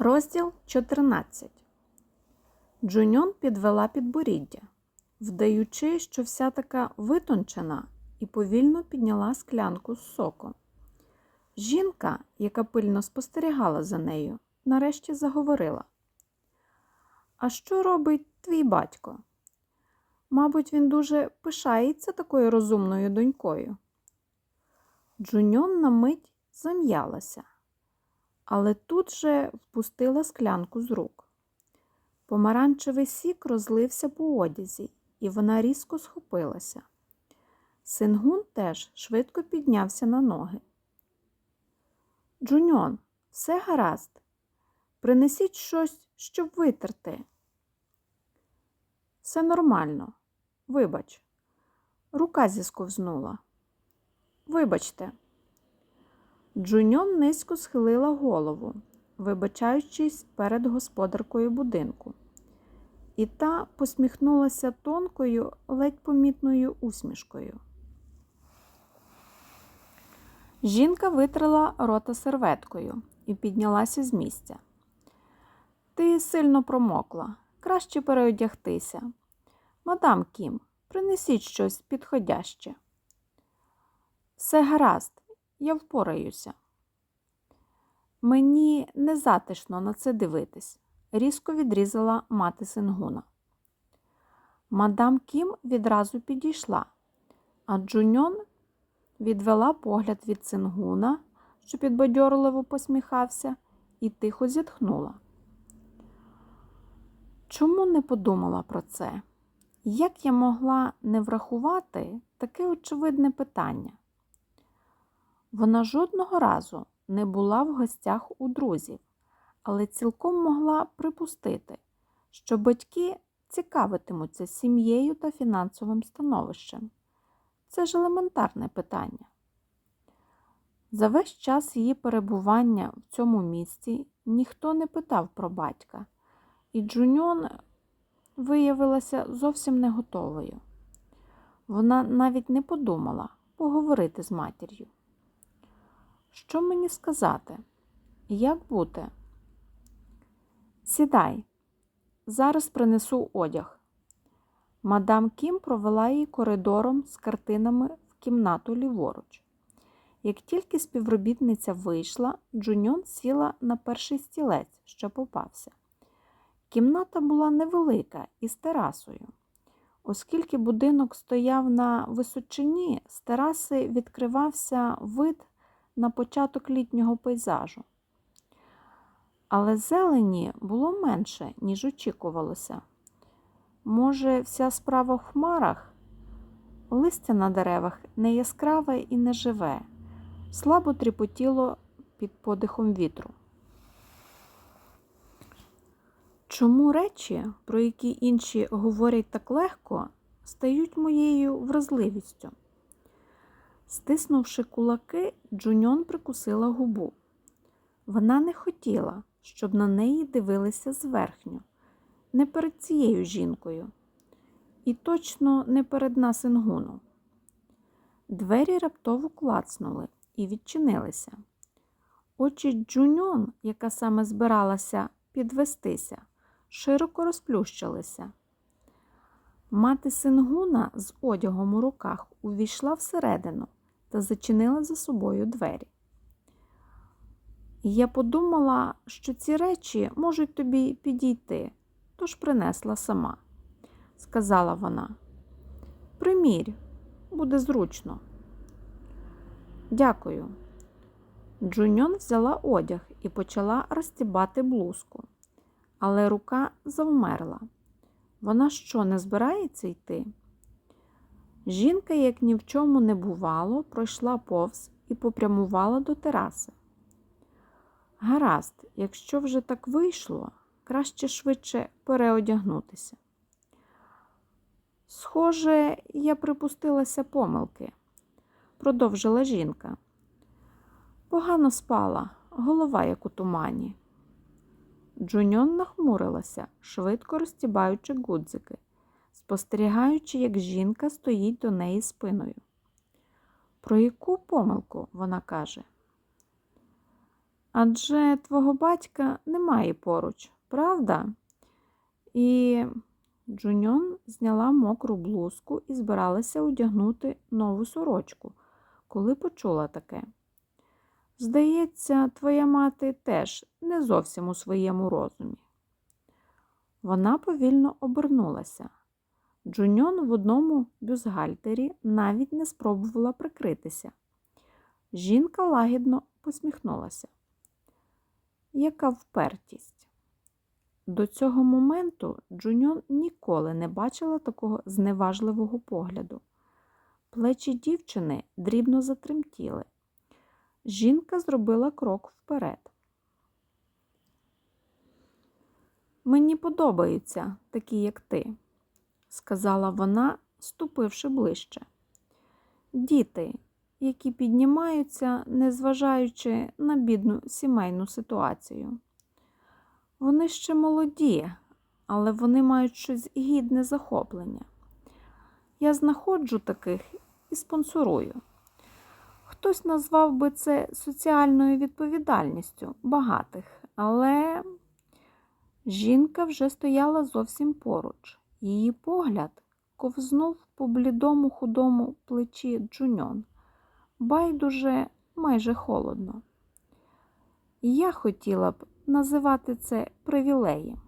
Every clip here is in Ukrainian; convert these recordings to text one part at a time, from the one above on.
Розділ 14. Джуньон підвела підборіддя, вдаючи, що вся така витончена, і повільно підняла склянку з соком. Жінка, яка пильно спостерігала за нею, нарешті заговорила. А що робить твій батько? Мабуть, він дуже пишається такою розумною донькою. Джуньон на мить зам'ялася але тут же впустила склянку з рук. Помаранчевий сік розлився по одязі, і вона різко схопилася. Сингун теж швидко піднявся на ноги. Джуньон, все гаразд. Принесіть щось, щоб витерти. Все нормально. Вибач, рука зісковзнула. Вибачте. Джуньон низько схилила голову, вибачаючись перед господаркою будинку, і та посміхнулася тонкою, ледь помітною усмішкою. Жінка витрила рота серветкою і піднялася з місця. Ти сильно промокла, краще переодягтися. Мадам Кім, принесіть щось підходяще. Все гаразд, я впораюся. Мені не затишно на це дивитись, різко відрізала мати Сингуна. Мадам Кім відразу підійшла, а Джуньон відвела погляд від Сингуна, що підбадьорливо посміхався, і тихо зітхнула. Чому не подумала про це? Як я могла не врахувати таке очевидне питання? Вона жодного разу не була в гостях у друзів, але цілком могла припустити, що батьки цікавитимуться сім'єю та фінансовим становищем. Це ж елементарне питання. За весь час її перебування в цьому місці ніхто не питав про батька, і Джуньон виявилася зовсім не готовою. Вона навіть не подумала поговорити з матір'ю. Що мені сказати? Як бути? Сідай, зараз принесу одяг. Мадам Кім провела її коридором з картинами в кімнату ліворуч. Як тільки співробітниця вийшла, Джуньон сіла на перший стілець, що попався. Кімната була невелика і з терасою. Оскільки будинок стояв на височині, з тераси відкривався вид на початок літнього пейзажу. Але зелені було менше, ніж очікувалося. Може, вся справа в хмарах? Листя на деревах не яскраве і не живе, слабо тріпотіло під подихом вітру. Чому речі, про які інші говорять так легко, стають моєю вразливістю? Стиснувши кулаки, Джуньон прикусила губу. Вона не хотіла, щоб на неї дивилися зверхню, не перед цією жінкою, і точно не перед насингуном. Двері раптово клацнули і відчинилися. Очі Джуньон, яка саме збиралася підвестися, широко розплющилися. Мати Сингуна з одягом у руках увійшла всередину та зачинила за собою двері. Я подумала, що ці речі можуть тобі підійти, тож принесла сама, сказала вона. Примірь, буде зручно. Дякую. Джуньон взяла одяг і почала розтібати блузку, але рука завмерла. Вона що, не збирається йти? Жінка, як ні в чому не бувало, пройшла повз і попрямувала до тераси. Гаразд, якщо вже так вийшло, краще швидше переодягнутися. Схоже, я припустилася помилки, продовжила жінка. Погано спала, голова як у тумані. Джуньон нахмурилася, швидко розтібаючи гудзики спостерігаючи, як жінка стоїть до неї спиною. Про яку помилку вона каже? Адже твого батька немає поруч, правда? І Джуньон зняла мокру блузку і збиралася одягнути нову сорочку, коли почула таке. Здається, твоя мати теж не зовсім у своєму розумі. Вона повільно обернулася. Джуньон в одному бюзгальтері навіть не спробувала прикритися. Жінка лагідно посміхнулася. Яка впертість? До цього моменту Джуньон ніколи не бачила такого зневажливого погляду. Плечі дівчини дрібно затремтіли. Жінка зробила крок вперед. Мені подобаються такі, як ти, сказала вона, ступивши ближче. Діти, які піднімаються, незважаючи на бідну сімейну ситуацію. Вони ще молоді, але вони мають щось гідне захоплення. Я знаходжу таких і спонсорую. Хтось назвав би це соціальною відповідальністю багатих, але жінка вже стояла зовсім поруч. Її погляд ковзнув по блідому худому плечі Джуньон. Байдуже майже холодно. Я хотіла б називати це привілеєм.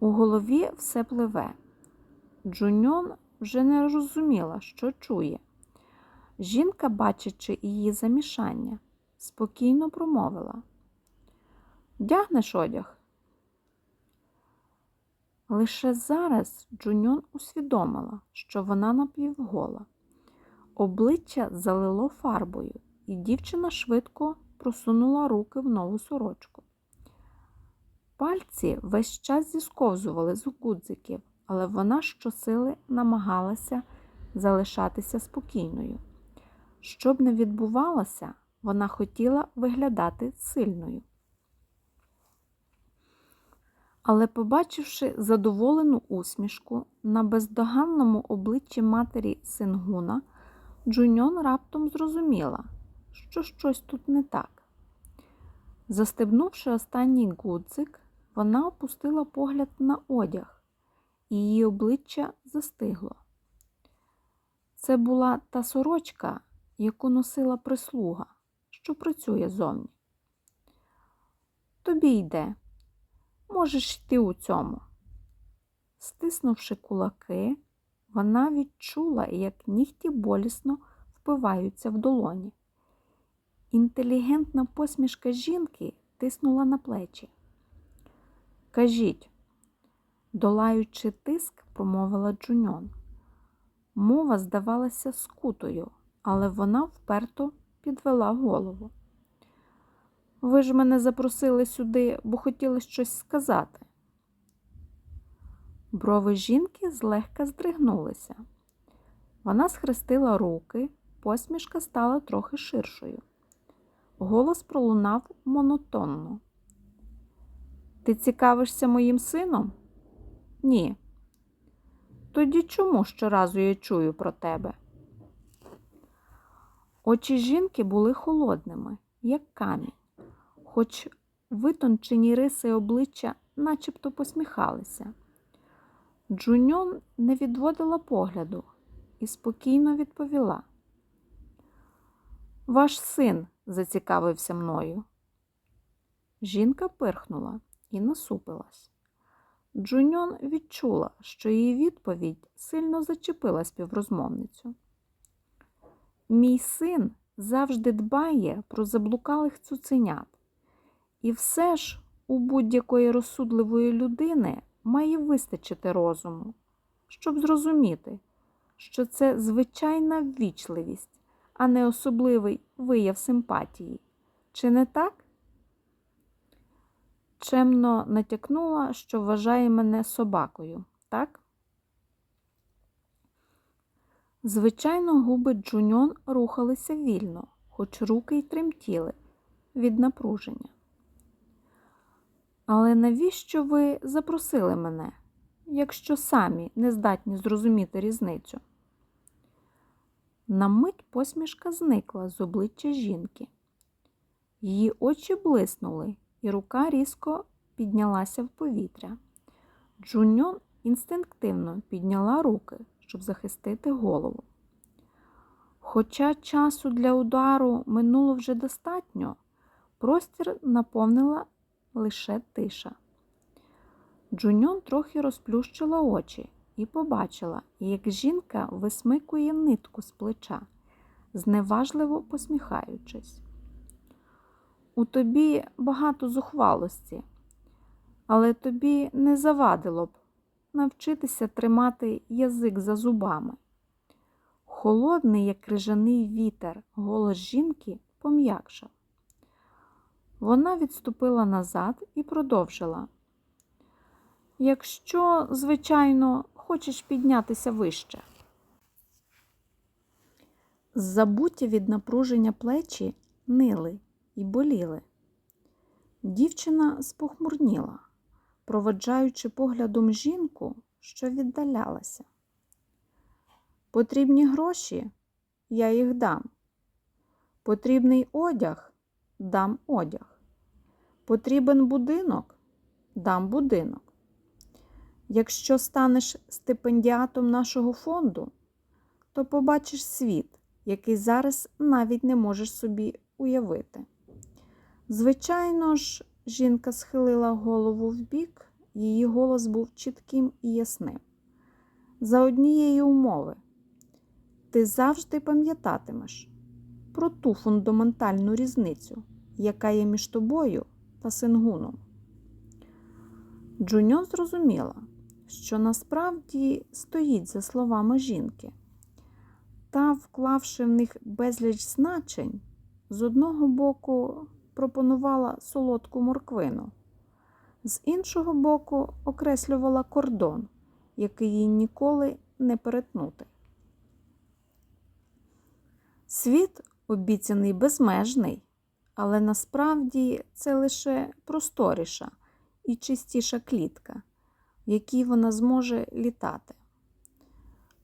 У голові все пливе. Джуньон вже не розуміла, що чує. Жінка, бачачи її замішання, спокійно промовила. Дягнеш одяг? Лише зараз Джуньон усвідомила, що вона напівгола. Обличчя залило фарбою, і дівчина швидко просунула руки в нову сорочку. Пальці весь час зісковзували з гудзиків, але вона щосили намагалася залишатися спокійною. Щоб не відбувалося, вона хотіла виглядати сильною. Але, побачивши задоволену усмішку на бездоганному обличчі матері Сингуна, Джуньон раптом зрозуміла, що щось тут не так. Застебнувши останній гудзик, вона опустила погляд на одяг, і її обличчя застигло. Це була та сорочка, яку носила прислуга, що працює зовні. Тобі йде, можеш йти у цьому. Стиснувши кулаки, вона відчула, як нігті болісно впиваються в долоні. Інтелігентна посмішка жінки тиснула на плечі. Кажіть, долаючи тиск, промовила Джуньон. Мова здавалася скутою, але вона вперто підвела голову. Ви ж мене запросили сюди, бо хотіли щось сказати. Брови жінки злегка здригнулися. Вона схрестила руки, посмішка стала трохи ширшою. Голос пролунав монотонно. Ти цікавишся моїм сином? Ні. Тоді чому щоразу я чую про тебе? Очі жінки були холодними, як камінь, хоч витончені риси обличчя начебто посміхалися. Джуньон не відводила погляду і спокійно відповіла. Ваш син зацікавився мною. Жінка пирхнула і насупилась. Джуньон відчула, що її відповідь сильно зачепила співрозмовницю. Мій син завжди дбає про заблукалих цуценят, і все ж у будь-якої розсудливої людини має вистачити розуму, щоб зрозуміти, що це звичайна ввічливість, а не особливий вияв симпатії. Чи не так? Чемно натякнула, що вважає мене собакою, так? Звичайно, губи Джуньон рухалися вільно, хоч руки й тремтіли від напруження. Але навіщо ви запросили мене, якщо самі не здатні зрозуміти різницю? На мить посмішка зникла з обличчя жінки. Її очі блиснули, і рука різко піднялася в повітря. Джуньон інстинктивно підняла руки, щоб захистити голову. Хоча часу для удару минуло вже достатньо, простір наповнила лише тиша. Джуньон трохи розплющила очі і побачила, як жінка висмикує нитку з плеча, зневажливо посміхаючись. У тобі багато зухвалості, але тобі не завадило б навчитися тримати язик за зубами. Холодний, як крижаний вітер, голос жінки пом'якшав. Вона відступила назад і продовжила. Якщо, звичайно, хочеш піднятися вище. Забуті від напруження плечі нили і боліли. Дівчина спохмурніла, проводжаючи поглядом жінку, що віддалялася. Потрібні гроші, я їх дам. Потрібний одяг дам одяг. Потрібен будинок дам будинок. Якщо станеш стипендіатом нашого фонду, то побачиш світ, який зараз навіть не можеш собі уявити. Звичайно ж, жінка схилила голову вбік, її голос був чітким і ясним. За однієї умови, ти завжди пам'ятатимеш про ту фундаментальну різницю, яка є між тобою та Сингуном. Джуньон зрозуміла, що насправді стоїть за словами жінки, та, вклавши в них безліч значень, з одного боку пропонувала солодку морквину, з іншого боку окреслювала кордон, який їй ніколи не перетнути. Світ обіцяний безмежний, але насправді це лише просторіша і чистіша клітка, в якій вона зможе літати.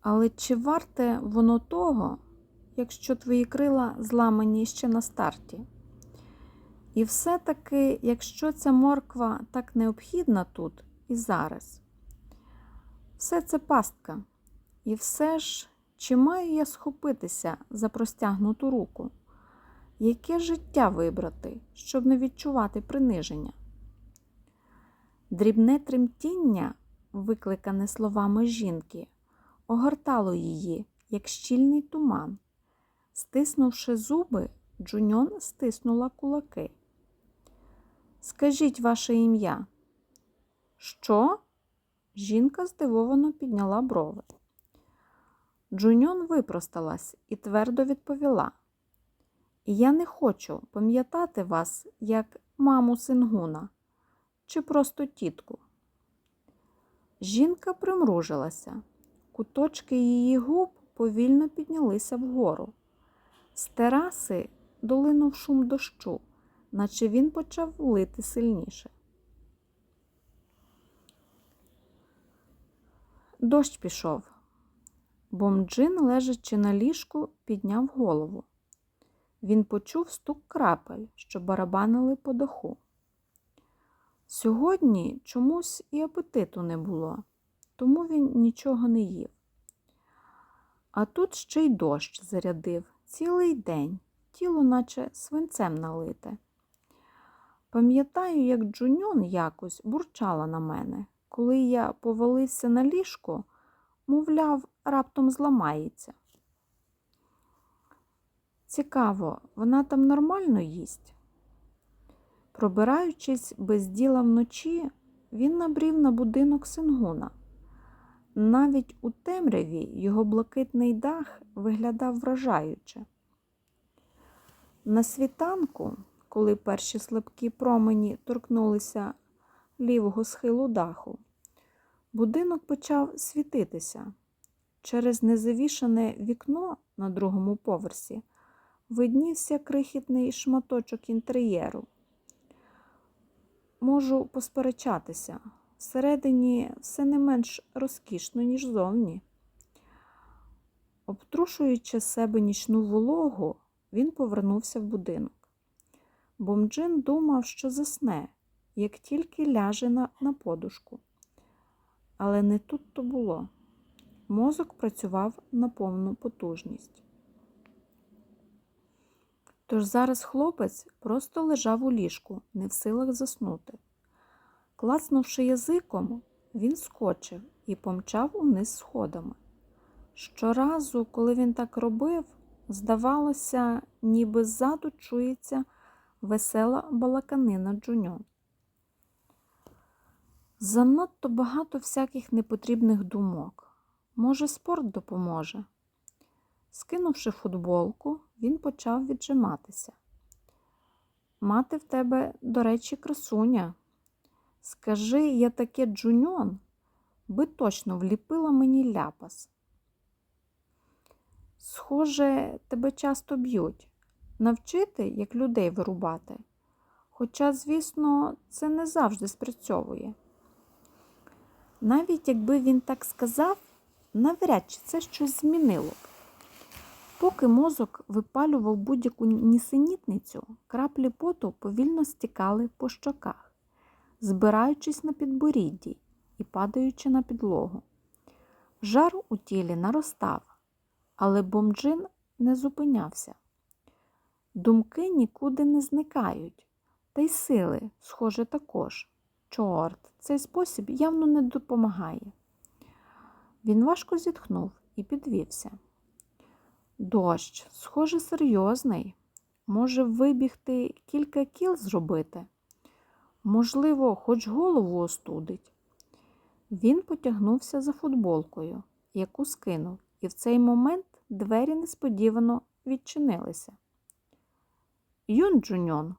Але чи варте воно того, якщо твої крила зламані ще на старті? І все-таки, якщо ця морква так необхідна тут і зараз, все це пастка. І все ж, чи маю я схопитися за простягнуту руку? Яке життя вибрати, щоб не відчувати приниження? Дрібне тремтіння, викликане словами жінки, огортало її, як щільний туман. Стиснувши зуби, Джуньон стиснула кулаки. Скажіть ваше ім'я. Що? Жінка здивовано підняла брови. Джуньон випросталась і твердо відповіла. Я не хочу пам'ятати вас як маму Сингуна чи просто тітку. Жінка примружилася, куточки її губ повільно піднялися вгору. З тераси долинув шум дощу, наче він почав лити сильніше. Дощ пішов. Бомджин, лежачи на ліжку, підняв голову. Він почув стук крапель, що барабанили по даху. Сьогодні чомусь і апетиту не було, тому він нічого не їв. А тут ще й дощ зарядив цілий день, тіло наче свинцем налите. Пам'ятаю, як Джуньон якось бурчала на мене, коли я повалився на ліжко, мовляв, раптом зламається. Цікаво, вона там нормально їсть? Пробираючись без діла вночі, він набрів на будинок Сингуна. Навіть у темряві його блакитний дах виглядав вражаюче. На світанку, коли перші слабкі промені торкнулися лівого схилу даху, будинок почав світитися. Через незавішане вікно на другому поверсі виднівся крихітний шматочок інтер'єру. Можу посперечатися, всередині все не менш розкішно, ніж зовні. Обтрушуючи себе нічну вологу, він повернувся в будинок. Бомджин думав, що засне, як тільки ляже на, на подушку. Але не тут то було. Мозок працював на повну потужність. Тож зараз хлопець просто лежав у ліжку, не в силах заснути. Клацнувши язиком, він скочив і помчав униз сходами. Щоразу, коли він так робив, здавалося, ніби ззаду чується весела балаканина Джуньон. Занадто багато всяких непотрібних думок. Може, спорт допоможе. Скинувши футболку, він почав віджиматися. Мати в тебе, до речі, красуня. Скажи, я таке джуньон, би точно вліпила мені ляпас. Схоже, тебе часто б'ють. Навчити, як людей вирубати. Хоча, звісно, це не завжди спрацьовує. Навіть якби він так сказав, навряд чи це щось змінило б. Поки мозок випалював будь-яку нісенітницю, краплі поту повільно стікали по щоках, збираючись на підборідді і падаючи на підлогу. Жар у тілі наростав, але бомджин не зупинявся. Думки нікуди не зникають, та й сили, схоже, також. Чорт, цей спосіб явно не допомагає. Він важко зітхнув і підвівся. Дощ, схоже, серйозний. Може вибігти кілька кіл зробити. Можливо, хоч голову остудить. Він потягнувся за футболкою, яку скинув, і в цей момент двері несподівано відчинилися. Юн Джуньон,